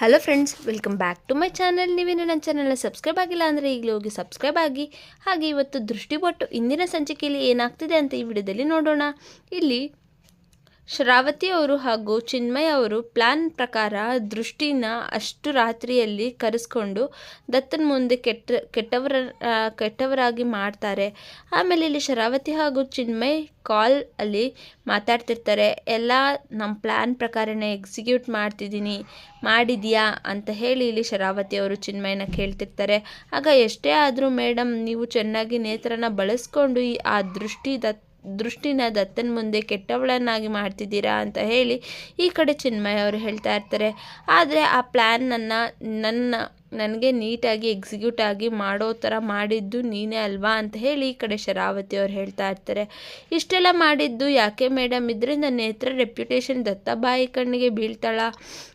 Hello friends welcome back to my channel ನೀವೇನು ನನ್ನ ಚಾನಲ್ನ ಸಬ್ಸ್ಕ್ರೈಬ್ ಆಗಿಲ್ಲ ಅಂದರೆ ಈಗಲೇ ಹೋಗಿ ಸಬ್ಸ್ಕ್ರೈಬ್ ಆಗಿ. ಹಾಗೆ ಇವತ್ತು ದೃಷ್ಟಿಬೊಟ್ಟು ಇಂದಿನ ಸಂಚಿಕೆಯಲ್ಲಿ ಏನಾಗ್ತಿದೆ ಅಂತ ಈ ವಿಡಿಯೋದಲ್ಲಿ ನೋಡೋಣ. ಇಲ್ಲಿ ಶ್ರಾವತಿ ಅವರು ಹಾಗೂ ಚಿನ್ಮಯ ಅವರು ಪ್ಲಾನ್ ಪ್ರಕಾರ ದೃಷ್ಟಿನ ಅಷ್ಟು ರಾತ್ರಿಯಲ್ಲಿ ಕರೆಸ್ಕೊಂಡು ದತ್ತನ ಮುಂದೆ ಕೆಟ್ಟ, ಕೆಟ್ಟವರ ಕೆಟ್ಟವರಾಗಿ ಮಾಡ್ತಾರೆ. ಆಮೇಲೆ ಇಲ್ಲಿ ಶರಾವತಿ ಹಾಗೂ ಚಿನ್ಮಯ್ ಕಾಲ್ ಅಲ್ಲಿ ಮಾತಾಡ್ತಿರ್ತಾರೆ. ಎಲ್ಲ ನಮ್ಮ ಪ್ಲ್ಯಾನ್ ಪ್ರಕಾರನೇ ಎಕ್ಸಿಕ್ಯೂಟ್ ಮಾಡ್ತಿದ್ದೀನಿ. ಮಾಡಿದೆಯಾ? ಅಂತ ಹೇಳಿ ಇಲ್ಲಿ ಶರಾವತಿ ಅವರು ಚಿನ್ಮಯನ ಕೇಳ್ತಿರ್ತಾರೆ. ಆಗ ಎಷ್ಟೇ ಆದರೂ ಮೇಡಮ್ ನೀವು ಚೆನ್ನಾಗಿ ನೇತ್ರನ ಬಳಸ್ಕೊಂಡು ಈ, ಆ ದೃಷ್ಟಿ ದತ್ ದೃಷ್ಟಿನ ದತ್ತನ ಮುಂದೆ ಕೆಟ್ಟವಳನ್ನಾಗಿ ಮಾಡ್ತಿದ್ದೀರಾ ಅಂತ ಹೇಳಿ ಈ ಕಡೆ ಚಿನ್ಮಯ ಅವರು ಹೇಳ್ತಾ ಇರ್ತಾರೆ. ಆದರೆ ಆ ಪ್ಲ್ಯಾನನ್ನು ನನ್ನ ನನಗೆ ನೀಟಾಗಿ ಎಕ್ಸಿಕ್ಯೂಟ್ ಆಗಿ ಮಾಡೋ ಥರ ಮಾಡಿದ್ದು ನೀನೇ ಅಲ್ವಾ ಅಂತ ಹೇಳಿ ಈ ಕಡೆ ಶರಾವತಿ ಅವ್ರು ಹೇಳ್ತಾ ಇರ್ತಾರೆ. ಇಷ್ಟೆಲ್ಲ ಮಾಡಿದ್ದು ಯಾಕೆ ಮೇಡಮ್ ಇದರಿಂದ ನೇತ್ರ ರೆಪ್ಯುಟೇಷನ್ ದತ್ತ ಬಾಯಿ ಕಣ್ಣಿಗೆ ಬೀಳ್ತಾಳ?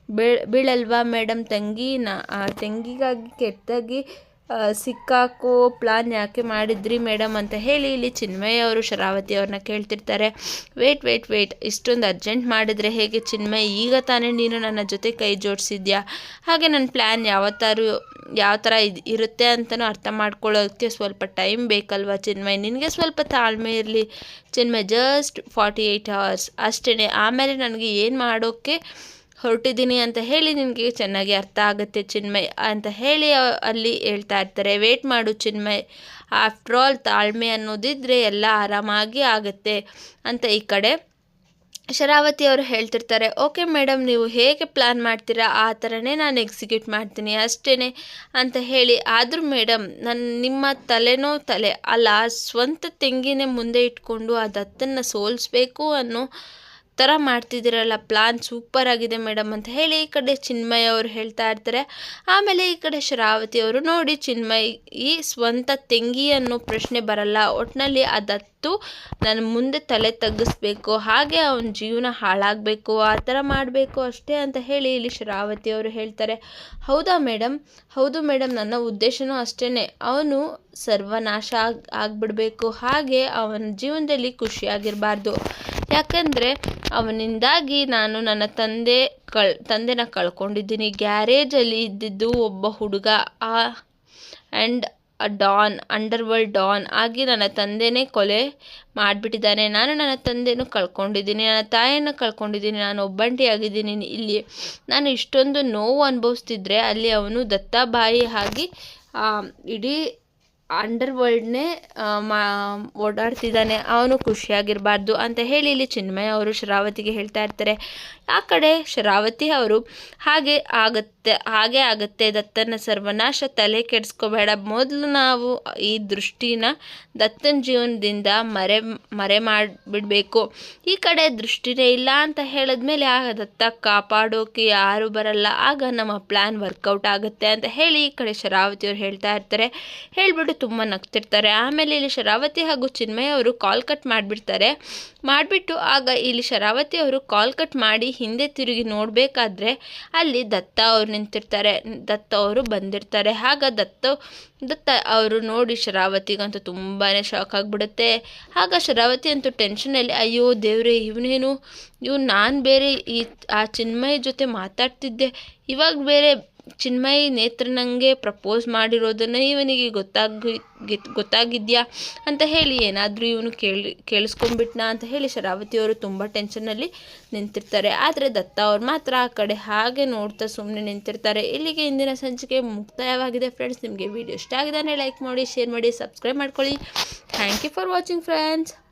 ಬೀಳ್ ಬೀಳಲ್ವಾ ಮೇಡಮ್ ತಂಗಿನ ಆ ತಂಗಿಗಾಗಿ ಕೆಟ್ಟದಾಗಿ ಆ, ಸಿಕ್ಕಾಕೋ ಪ್ಲಾನ್ ಯಾಕೆ ಮಾಡಿದ್ರಿ ಮೇಡಮ್ ಅಂತ ಹೇಳಿ ಇಲ್ಲಿ ಚಿನ್ಮಯ್ ಅವರು, ಶರಾವತಿ ಅವ್ರನ್ನ ಕೇಳ್ತಿರ್ತಾರೆ. ವೇಟ್ ವೇಟ್ ವೇಟ್ ಇಷ್ಟೊಂದು ಅರ್ಜೆಂಟ್ ಮಾಡಿದರೆ ಹೇಗೆ ಚಿನ್ಮಯ್? ಈಗ ತಾನೇ ನೀನು ನನ್ನ ಜೊತೆ ಕೈ ಜೋಡಿಸಿದ್ಯಾ? ಹಾಗೆ ನನ್ನ ಪ್ಲ್ಯಾನ್ ಯಾವತ್ತಾರು ಯಾವ ಥರ ಇದು, ಇರುತ್ತೆ ಅಂತಲೂ ಅರ್ಥ ಮಾಡ್ಕೊಳ್ಳೋಕ್ಕೆ ಸ್ವಲ್ಪ ಟೈಮ್ ಬೇಕಲ್ವಾ ಚಿನ್ಮಯ್? ನಿನಗೆ ಸ್ವಲ್ಪ ತಾಳ್ಮೆ ಇರಲಿ. Chinmay just forty eight hours ಅಷ್ಟೇ ಆಮೇಲೆ ನನಗೆ ಏನು ಮಾಡೋಕ್ಕೆ ಹೊರಟಿದ್ದೀನಿ ಅಂತ ಹೇಳಿ ನಿನಗೆ ಚೆನ್ನಾಗಿ ಅರ್ಥ ಆಗುತ್ತೆ ಚಿನ್ಮಯ್ ಅಂತ ಹೇಳಿ ಅಲ್ಲಿ ಹೇಳ್ತಾ ಇರ್ತಾರೆ. ವೇಟ್ ಮಾಡು ಚಿನ್ಮಯ್. ಆಫ್ಟರ್ ಆಲ್ ತಾಳ್ಮೆ ಅನ್ನೋದಿದ್ರೆ ಎಲ್ಲ ಆರಾಮಾಗಿ ಆಗುತ್ತೆ ಅಂತ ಈ ಕಡೆ ಶರಾವತಿ ಅವರು ಹೇಳ್ತಿರ್ತಾರೆ. ಓಕೆ ಮೇಡಮ್ ನೀವು ಹೇಗೆ ಪ್ಲ್ಯಾನ್ ಮಾಡ್ತೀರಾ? ಆ ಥರನೇ ನಾನು ಎಕ್ಸಿಕ್ಯೂಟ್ ಮಾಡ್ತೀನಿ ಅಷ್ಟೇ ಅಂತ ಹೇಳಿ. ಆದರೂ ಮೇಡಮ್ ನನ್ನ ನಿಮ್ಮ ತಲೆನೋ ತಲೆ, ಅಲ್ಲ, ಸ್ವಂತ ತೆಂಗಿನೇ ಮುಂದೆ ಇಟ್ಕೊಂಡು ಆ ದತ್ತನ್ನು ಸೋಲಿಸ್ಬೇಕು ಅನ್ನೋ ಥರ ಮಾಡ್ತಿದ್ದೀರಲ್ಲ ಪ್ಲಾನ್ ಸೂಪರ್ ಆಗಿದೆ ಮೇಡಮ್ ಅಂತ ಹೇಳಿ ಈ ಕಡೆ ಚಿನ್ಮಯ ಅವರು ಹೇಳ್ತಾ ಇರ್ತಾರೆ. ಆಮೇಲೆ ಈ ಕಡೆ ಶರಾವತಿ ಅವರು ನೋಡಿ, ಚಿನ್ಮಯ ಈ ಸ್ವಂತ ತೆಂಗಿ ಅನ್ನೋ ಪ್ರಶ್ನೆ ಬರಲ್ಲ ಒಟ್ಟಿನಲ್ಲಿ ಅದತ್ತು ದತ್ತು ನನ್ನ ಮುಂದೆ ತಲೆ ತಗ್ಗಿಸ್ಬೇಕು, ಹಾಗೆ ಅವನ ಜೀವನ ಹಾಳಾಗಬೇಕು, ಆ ಥರ ಮಾಡಬೇಕು ಅಷ್ಟೇ ಅಂತ ಹೇಳಿ ಇಲ್ಲಿ ಶರಾವತಿ ಅವರು ಹೇಳ್ತಾರೆ. ಹೌದಾ ಮೇಡಮ್ ಹೌದು ಮೇಡಮ್ ನನ್ನ ಉದ್ದೇಶನೂ ಅಷ್ಟೇ ಅವನು ಸರ್ವನಾಶ ಆಗ್, ಆಗಿಬಿಡಬೇಕು, ಹಾಗೆ ಅವನ ಜೀವನದಲ್ಲಿ ಖುಷಿಯಾಗಿರಬಾರ್ದು ಯಾಕಂದರೆ ಅವನಿಂದಾಗಿ ನಾನು ನನ್ನ ತಂದೆ ಕಳ್, ತಂದೆನ ಕಳ್ಕೊಂಡಿದ್ದೀನಿ. ಗ್ಯಾರೇಜಲ್ಲಿ ಇದ್ದಿದ್ದು ಒಬ್ಬ ಹುಡುಗ, ಆ and a don underworld don ಆಗಿ ನನ್ನ ತಂದೆನೇ ಕೊಲೆ ಮಾಡಿಬಿಟ್ಟಿದ್ದಾನೆ. ನಾನು ನನ್ನ ತಂದೆನೂ ಕಳ್ಕೊಂಡಿದ್ದೀನಿ, ನನ್ನ ತಾಯಿಯನ್ನು ಕಳ್ಕೊಂಡಿದ್ದೀನಿ, ನಾನು ಒಬ್ಬಂಟಿಯಾಗಿದ್ದೀನಿ. ಇಲ್ಲಿ ನಾನು ಇಷ್ಟೊಂದು ನೋವು ಅನುಭವಿಸ್ತಿದ್ರೆ ಅಲ್ಲಿ ಅವನು ದತ್ತಾಬಾಯಿ ಆಗಿ ಇಡೀ ಅಂಡರ್ ವರ್ಲ್ಡ್ನೇ ಮಾ, ಓಡಾಡ್ತಿದ್ದಾನೆ. ಅವನು ಖುಷಿಯಾಗಿರಬಾರ್ದು ಅಂತ ಹೇಳಿ ಇಲ್ಲಿ ಚಿನ್ಮಯ ಅವರು ಶರಾವತಿಗೆ ಹೇಳ್ತಾ ಇರ್ತಾರೆ. ಆ ಕಡೆ ಶರಾವತಿ ಅವರು, ಹಾಗೆ ಆಗತ್ತೆ, ಹಾಗೆ ಆಗುತ್ತೆ, ದತ್ತನ ಸರ್ವನಾಶ, ತಲೆ ಕೆಡಿಸ್ಕೋಬೇಡ. ಮೊದಲು ನಾವು ಈ ದೃಷ್ಟಿನ ದತ್ತನ ಜೀವನದಿಂದ ಮರೆ ಮರೆ ಮಾಡಿಬಿಡಬೇಕು. ಈ ಕಡೆ ದೃಷ್ಟಿನೇ ಇಲ್ಲ ಅಂತ ಹೇಳಿದ್ಮೇಲೆ, ಆಗ ದತ್ತ ಕಾಪಾಡೋಕೆ ಯಾರೂ ಬರಲ್ಲ. ಆಗ ನಮ್ಮ ಪ್ಲ್ಯಾನ್ ವರ್ಕೌಟ್ ಆಗುತ್ತೆ ಅಂತ ಹೇಳಿ ಈ ಕಡೆ ಶರಾವತಿ ಅವ್ರು ಹೇಳ್ತಾ ಇರ್ತಾರೆ. ಹೇಳ್ಬಿಟ್ಟು ತುಂಬ ನಗ್ತಿರ್ತಾರೆ. ಆಮೇಲೆ ಇಲ್ಲಿ ಶರಾವತಿ ಹಾಗೂ ಚಿನ್ಮಯ ಅವರು ಕಾಲ್ ಕಟ್ ಮಾಡಿಬಿಡ್ತಾರೆ. ಮಾಡಿಬಿಟ್ಟು ಆಗ ಇಲ್ಲಿ ಶರಾವತಿ ಅವರು ಕಾಲ್ ಕಟ್ ಮಾಡಿ ಹಿಂದೆ ತಿರುಗಿ ನೋಡಬೇಕಾದ್ರೆ ಅಲ್ಲಿ ದತ್ತ ಅವರು ನಿಂತಿರ್ತಾರೆ. ದತ್ತ ಅವರು ಬಂದಿರ್ತಾರೆ. ಆಗ ದತ್ತ ದತ್ತ ಅವರು ನೋಡಿ ಶರಾವತಿಗಂತೂ ತುಂಬಾ ಶಾಕ್ ಆಗಿಬಿಡುತ್ತೆ. ಆಗ ಶರಾವತಿ ಅಂತೂ ಟೆನ್ಷನಲ್ಲಿ ಅಯ್ಯೋ ದೇವ್ರೆ, ಇವನೇನು ಇವ್ ನಾನು ಬೇರೆ ಈ, ಆ ಚಿನ್ಮಯ ಜೊತೆ ಮಾತಾಡ್ತಿದ್ದೆ. ಇವಾಗ ಬೇರೆ ಚಿನ್ಮಯಿ ನೇತ್ರ ನನಗೆ ಪ್ರಪೋಸ್ ಮಾಡಿರೋದನ್ನು ಇವನಿಗೆ ಗೊತ್ತಾಗಿ ಗಿತ್- ಗೊತ್ತಾಗಿದ್ಯಾ ಅಂತ ಹೇಳಿ ಏನಾದರೂ ಇವನು ಕೇಳಿ ಕೇಳಿಸ್ಕೊಂಡ್ಬಿಟ್ನಾ ಅಂತ ಹೇಳಿ ಶರಾವತಿಯವರು ತುಂಬ ಟೆನ್ಷನ್ನಲ್ಲಿ ನಿಂತಿರ್ತಾರೆ. ಆದರೆ ದತ್ತ ಅವ್ರು ಮಾತ್ರ ಆ ಕಡೆ ಹಾಗೆ ನೋಡ್ತಾ ಸುಮ್ಮನೆ ನಿಂತಿರ್ತಾರೆ. ಇಲ್ಲಿಗೆ ಇಂದಿನ ಸಂಚಿಕೆ ಮುಕ್ತಾಯವಾಗಿದೆ ಫ್ರೆಂಡ್ಸ್. ನಿಮಗೆ ವಿಡಿಯೋ ಇಷ್ಟ ಆಗಿದ್ದಾನೆ ಲೈಕ್ ಮಾಡಿ, ಶೇರ್ ಮಾಡಿ, ಸಬ್ಸ್ಕ್ರೈಬ್ ಮಾಡ್ಕೊಳ್ಳಿ. Thank you for watching friends.